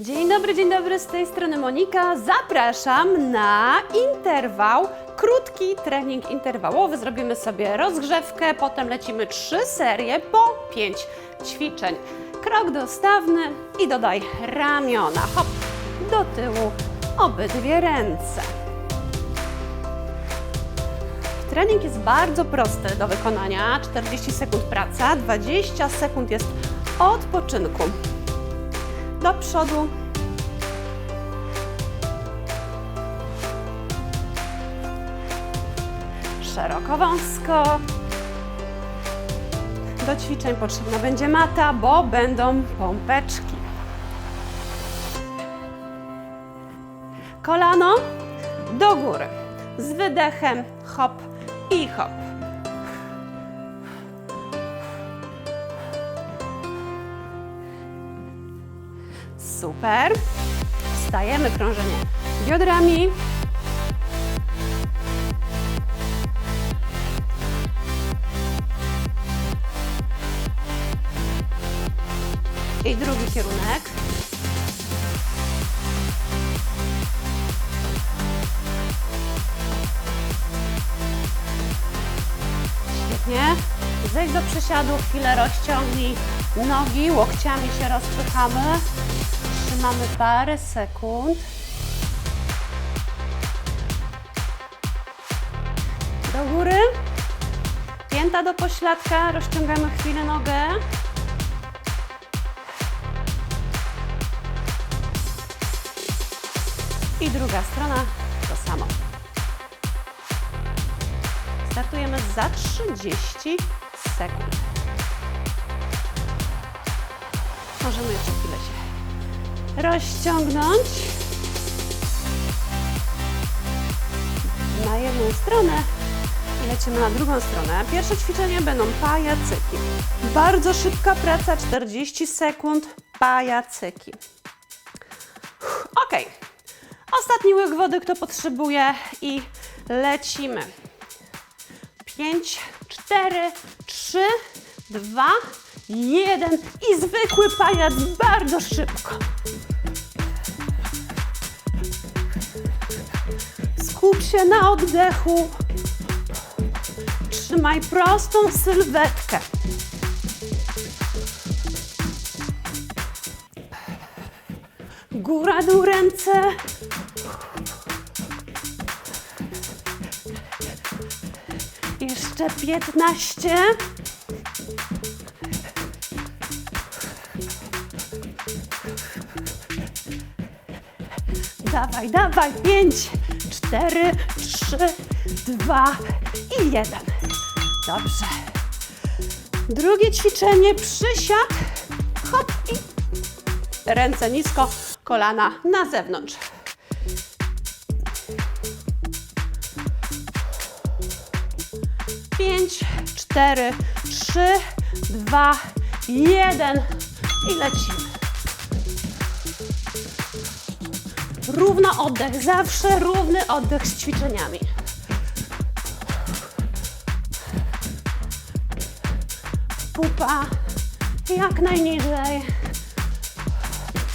Dzień dobry, dzień dobry, z tej strony Monika. Zapraszam na interwał, krótki trening interwałowy. Zrobimy sobie rozgrzewkę, potem lecimy trzy serie po pięć ćwiczeń. Krok dostawny i dodaj ramiona. Hop, do tyłu, obydwie ręce. Trening jest bardzo prosty do wykonania. 40 sekund praca, 20 sekund jest odpoczynku. Do przodu. Szeroko wąsko. Do ćwiczeń potrzebna będzie mata, bo będą pompeczki. Kolano do góry. Z wydechem hop i hop. Super. Wstajemy, krążenie biodrami. I drugi kierunek. Świetnie. Zejdź do przysiadu, chwilę rozciągnij nogi, łokciami się rozpychamy. Trzymamy parę sekund. Do góry. Pięta do pośladka, rozciągamy chwilę nogę. I druga strona to samo. Startujemy za 30 sekund. Możemy jeszcze chwilę się rozciągnąć na jedną stronę i lecimy na drugą stronę. Pierwsze ćwiczenie będą pajacyki. Bardzo szybka praca, 40 sekund, pajacyki. Ok. Ostatni łyk wody, kto potrzebuje i lecimy. 5, 4, 3, 2, 1 i zwykły pajac bardzo szybko. Skup się na oddechu. Trzymaj prostą sylwetkę. Góra, dół, ręce. Jeszcze 15. Dawaj, dawaj. 5, 4, 3, 2 i 1. Dobrze. Drugie ćwiczenie, przysiad. Hop i ręce nisko, kolana na zewnątrz. Pięć, cztery, trzy, dwa, jeden i lecimy. Równo oddech, zawsze równy oddech z ćwiczeniami. Pupa jak najniżej.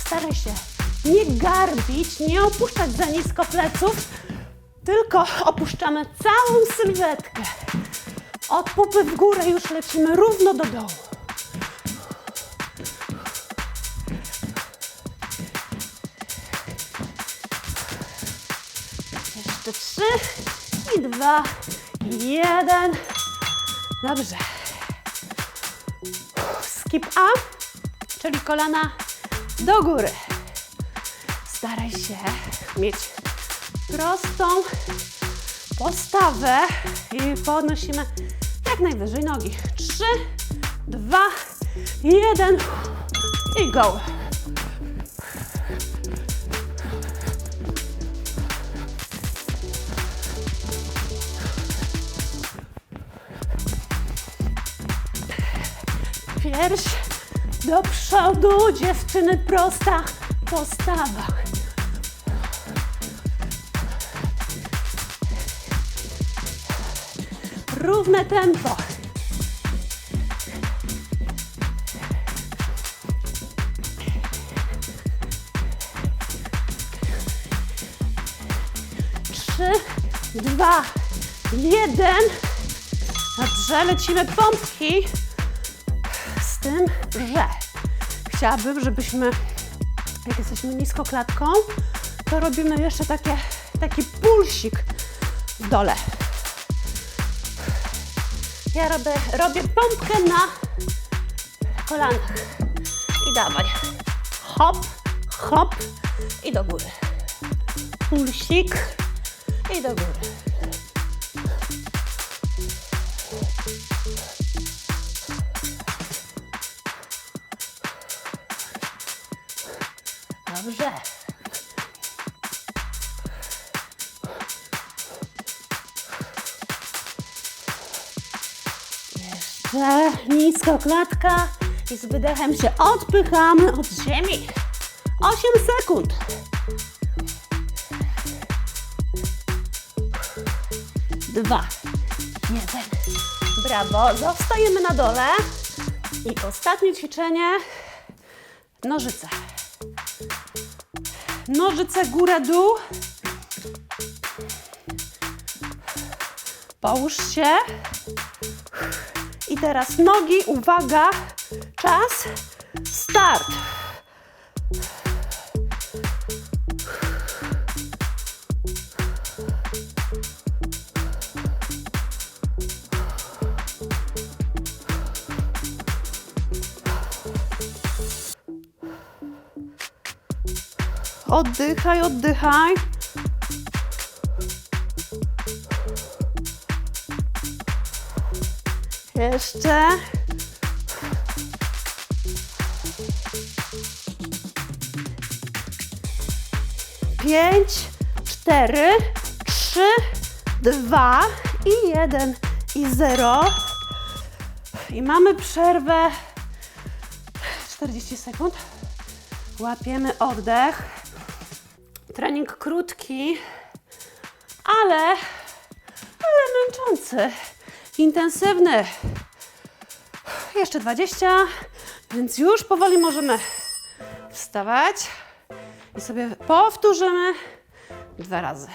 Staraj się nie garbić, nie opuszczać za nisko pleców, tylko opuszczamy całą sylwetkę. Od pupy w górę już lecimy równo do dołu. Dwa, jeden. Dobrze. Skip up, czyli kolana do góry. Staraj się mieć prostą postawę i podnosimy jak najwyżej nogi. Trzy, dwa, jeden i go. Szersz do przodu, dziewczyny, prosta postawa. Równe tempo. Trzy, dwa, jeden. Dobrze, lecimy pompki. Tym, że chciałabym, żebyśmy, jak jesteśmy nisko klatką, to robimy jeszcze takie, taki pulsik w dole. Ja robię, robię pompkę na kolanach. I dawaj. Hop, hop i do góry. Pulsik i do góry. Dobrze. Jeszcze nisko klatka i z wydechem się odpychamy od ziemi. 8 sekund. Dwa, jeden. Brawo. Zostajemy na dole. I ostatnie ćwiczenie. Nożyce. Nożyce góra-dół. Połóż się. I teraz nogi, uwaga, czas, start. Oddychaj, oddychaj. Jeszcze. Pięć, cztery, trzy, dwa i jeden i zero. I mamy przerwę 40 sekund. Łapiemy oddech. Trening krótki, ale, ale męczący, intensywny. Jeszcze 20, więc już powoli możemy wstawać i sobie powtórzymy dwa razy.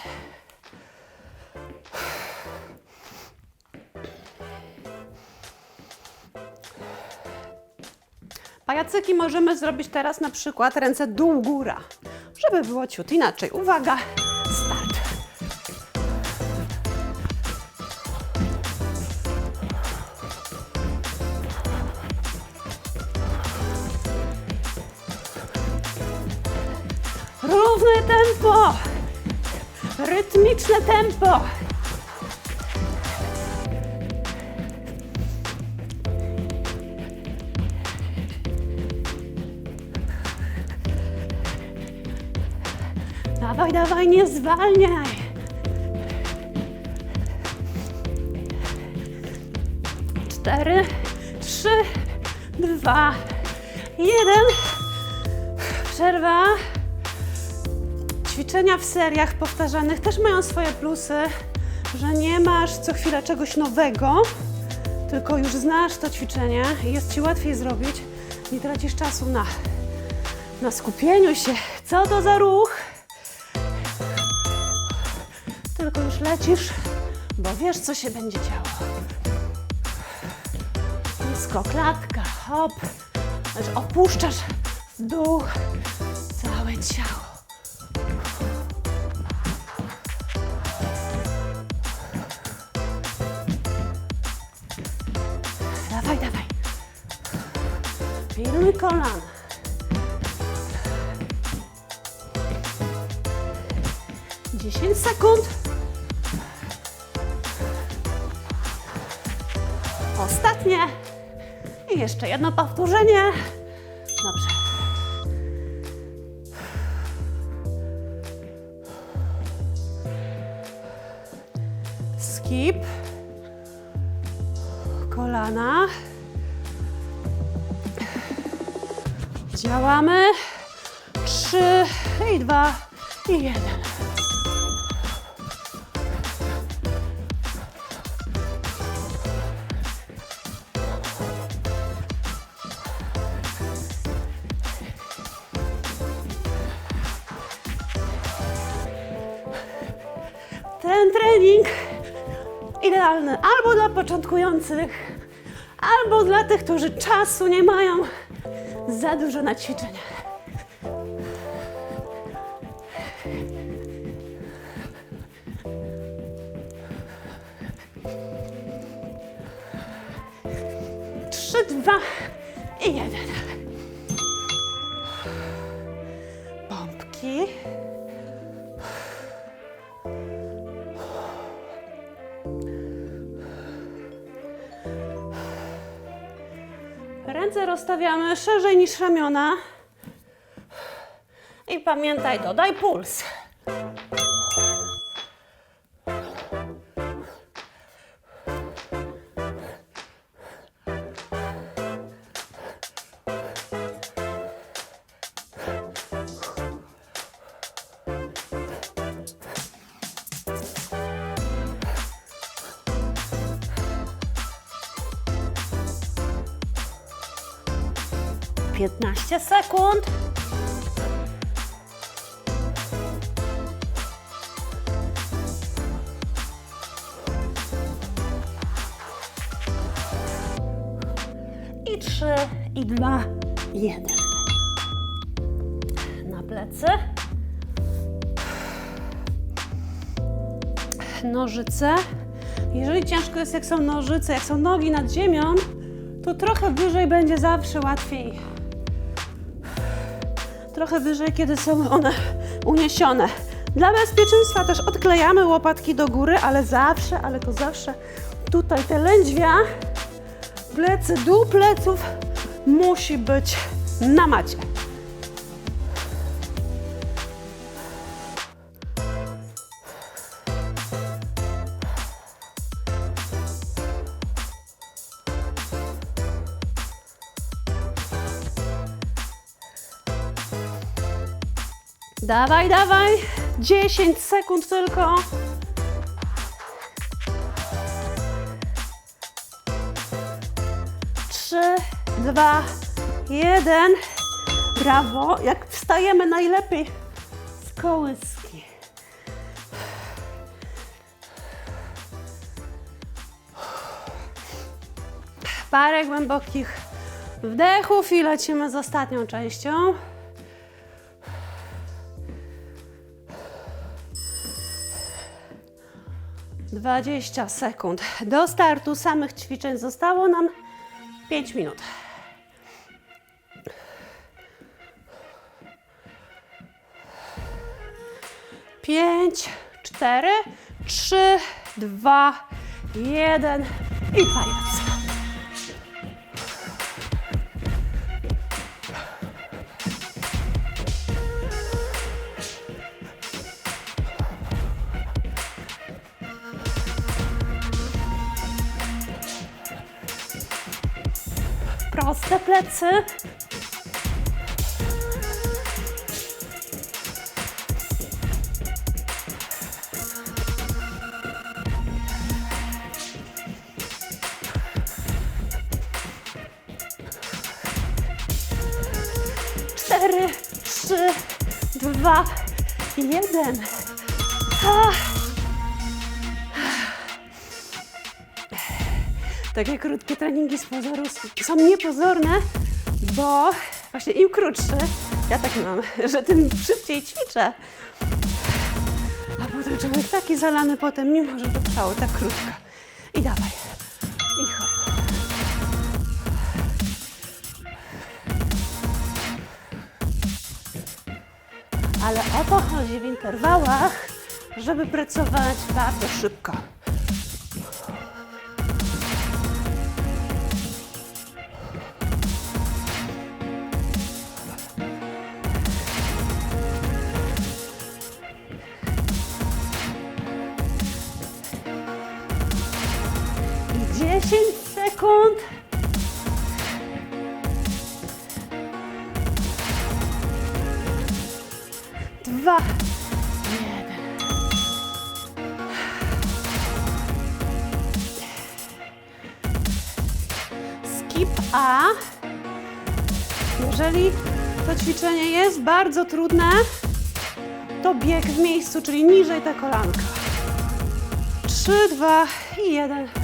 Pajacyki możemy zrobić teraz na przykład ręce dół-góra, żeby było ciut inaczej. Uwaga, start. Równe tempo, rytmiczne tempo. Dawaj, dawaj, nie zwalniaj. Cztery, trzy, dwa, jeden. Przerwa. Ćwiczenia w seriach powtarzanych też mają swoje plusy, że nie masz co chwilę czegoś nowego, tylko już znasz to ćwiczenie i jest Ci łatwiej zrobić. Nie tracisz czasu na, na skupieniu się. Co to za ruch? Tylko już lecisz, bo wiesz, co się będzie działo. Nisko klatka, hop. Lecz opuszczasz w dół całe ciało. Dawaj, dawaj. Pilnuj kolan. Dziesięć sekund. Ostatnie. I jeszcze jedno powtórzenie. Dobrze. Skip. Kolana. Działamy. Trzy i dwa i jeden. Trening idealny albo dla początkujących, albo dla tych, którzy czasu nie mają za dużo na ćwiczenia. Trzy, dwa i jeden. Pompki. Ręce rozstawiamy szerzej niż ramiona. I pamiętaj, dodaj puls. Piętnaście sekund. I trzy, i dwa, jeden. Na plecy. Nożyce. Jeżeli ciężko jest, jak są nożyce, jak są nogi nad ziemią, to trochę wyżej będzie zawsze łatwiej. Trochę wyżej, kiedy są one uniesione. Dla bezpieczeństwa też odklejamy łopatki do góry, ale zawsze, ale to zawsze tutaj te lędźwia, plecy, dół pleców musi być na macie. Dawaj, dawaj. 10 sekund tylko. Trzy, dwa, jeden. Brawo. Jak wstajemy najlepiej z kołyski. Parę głębokich wdechów i lecimy z ostatnią częścią. Dwadzieścia sekund. Do startu samych ćwiczeń zostało nam 5 minut. Pięć, cztery, trzy, dwa, jeden i koniec. Plecy. Cztery, trzy, dwa, jeden. Ah. Takie krótkie treningi z pozoru są niepozorne, bo właśnie im krótsze, ja tak mam, że tym szybciej ćwiczę. A potem człowiek taki zalany potem, mimo że to trwało tak krótko. I dawaj. I hop. Ale o to chodzi w interwałach, żeby pracować bardzo szybko. Dwa, jeden. Skip A. Jeżeli to ćwiczenie jest bardzo trudne, to bieg w miejscu, czyli niżej ta kolanka. Trzy, dwa i jeden.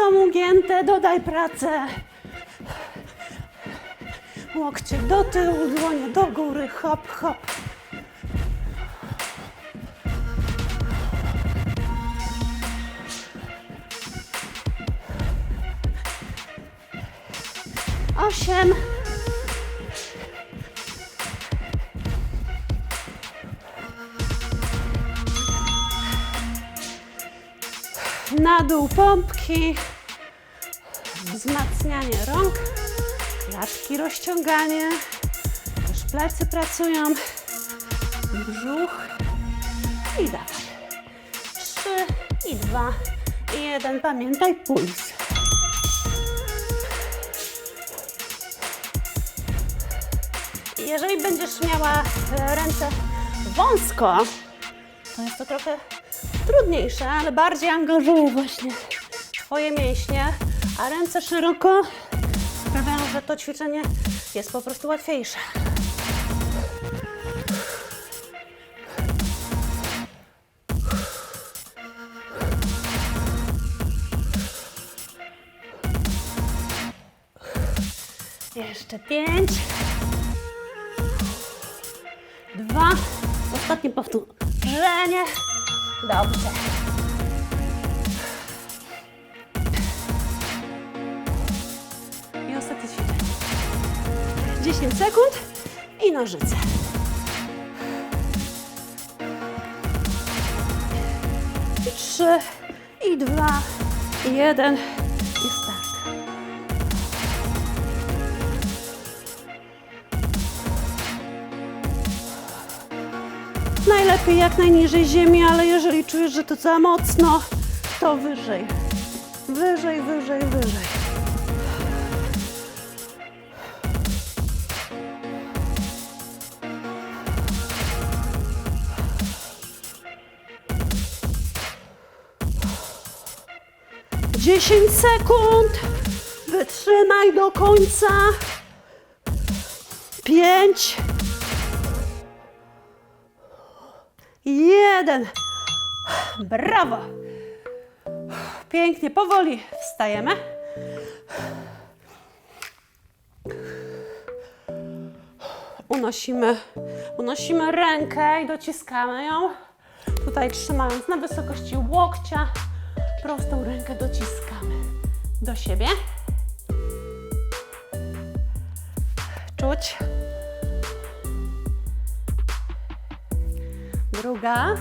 Są ugięte, dodaj pracę. Łokcie do tyłu, dłonie do góry, hop, hop. Osiem. Na dół pompki. Wzmacnianie rąk. Klatki rozciąganie. Też plecy pracują. Brzuch. I dawaj. Trzy i dwa i jeden. Pamiętaj puls. Jeżeli będziesz miała ręce wąsko, to jest to trochę trudniejsze, ale bardziej angażuje właśnie Twoje mięśnie, a ręce szeroko sprawiają, że to ćwiczenie jest po prostu łatwiejsze. Jeszcze pięć. Dwa. Ostatnie powtórzenie. Dobrze. I ostatnie ćwiczenie. 10 sekund i nożyce. I trzy, i dwa, i jeden, Najlepiej jak najniżej ziemi, ale jeżeli czujesz, że to za mocno, to wyżej. Wyżej, wyżej, wyżej. Dziesięć sekund. Wytrzymaj do końca. Pięć. Jeden. Brawo. Pięknie, powoli wstajemy. Unosimy, unosimy rękę i dociskamy ją. Tutaj trzymając na wysokości łokcia, prostą rękę dociskamy do siebie. Czuć. Druga.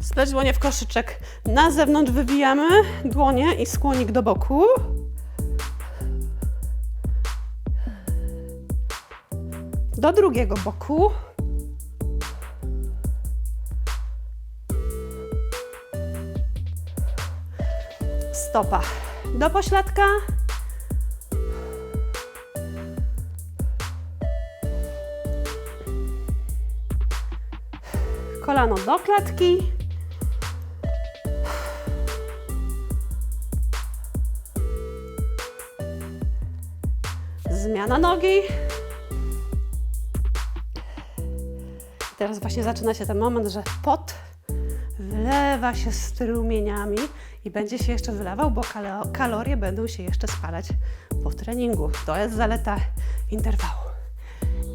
Spleć dłonie w koszyczek. Na zewnątrz wywijamy dłonie i skłonik do boku. Do drugiego boku. Stopa do pośladka. Kolano do klatki. Zmiana nogi. Teraz właśnie zaczyna się ten moment, że pot wlewa się strumieniami i będzie się jeszcze wylewał, bo kalo- kalorie będą się jeszcze spalać po treningu. To jest zaleta interwału.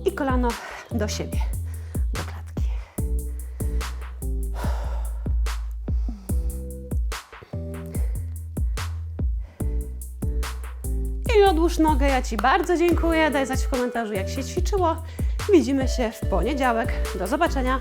I kolano do siebie, do klatki. I odłóż nogę. Ja Ci bardzo dziękuję. Daj znać w komentarzu, jak się ćwiczyło. Widzimy się w poniedziałek. Do zobaczenia.